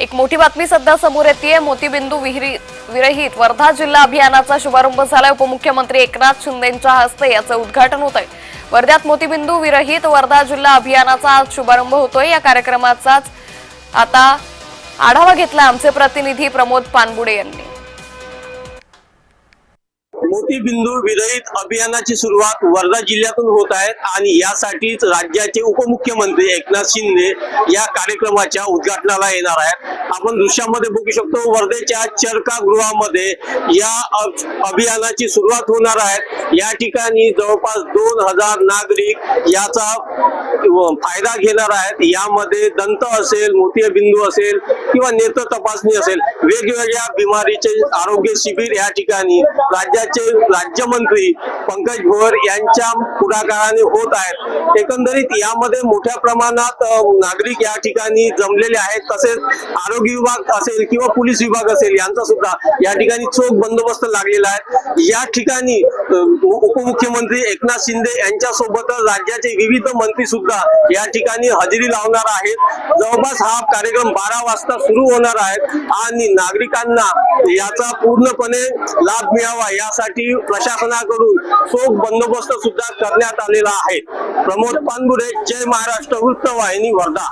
एक मोठी बातमी सध्या समोर येते मोतीबिंदू विहिरी विरहित वर्धा जिल्हा अभियानाचा शुभारंभ झालाय. उपमुख्यमंत्री एकनाथ शिंदेच्या हस्ते याचं उद्घाटन होत आहे वर्ध्यात मोतीबिंदू विरहित वर्धा जिल्हा अभियानाचा आज शुभारंभ होतोय. या कार्यक्रमाचाच आता आढावा घेतला आमचे प्रतिनिधी प्रमोद पानबुडे यांनी. मोतीबिंदू विरहित अभियानाची सुरुवात वर्धा जिल्ह्यातून होत आहे आणि यासाठीच राज्याचे उपमुख्यमंत्री एकनाथ शिंदे या कार्यक्रमाच्या उद्घाटनाला येणार आहेत. आपण दृश्यामध्ये बघू शकतो वर्धेच्या चरका गृहामध्ये या अभियानाची सुरुवात होणार आहे. या ठिकाणी जवळपास दोन हजार नागरिक याचा फायदा घेणार आहेत. यामध्ये दंत असेल मोतीबिंदू असेल किंवा नेत्र तपासणी असेल. वेगवेगळ्या बिमारीचे आरोग्य शिबिर या ठिकाणी राज्याचे राज्यमंत्री पंकज भोर यांच्या पुढाकाराने होत आहेत. एकंदरीत यामध्ये मोठ्या प्रमाणात नागरिक या ठिकाणी जमलेले आहेत. तसेच आरोग्य विभाग असेल किंवा पोलीस विभाग असेल यांचा सुद्धा या ठिकाणी चोख बंदोबस्त लागलेला आहे. या ठिकाणी उपमुख्यमंत्री एकनाथ शिंदे यांच्या सोबतच राज्याचे विविध मंत्री सुद्धा या ठिकाणी हजेरी लावणार आहेत. जवळपास हा कार्यक्रम बारा वाजता सुरू होणार आहे आणि नागरिकांना याचा पूर्णपणे लाभ मिळावा यासाठी यासाठी प्रशासनाकडून चोख बंदोबस्त सुद्धा करण्यात आलेला आहे. प्रमोद पानबुरे जय महाराष्ट्र वृत्तवाहिनी वर्धा.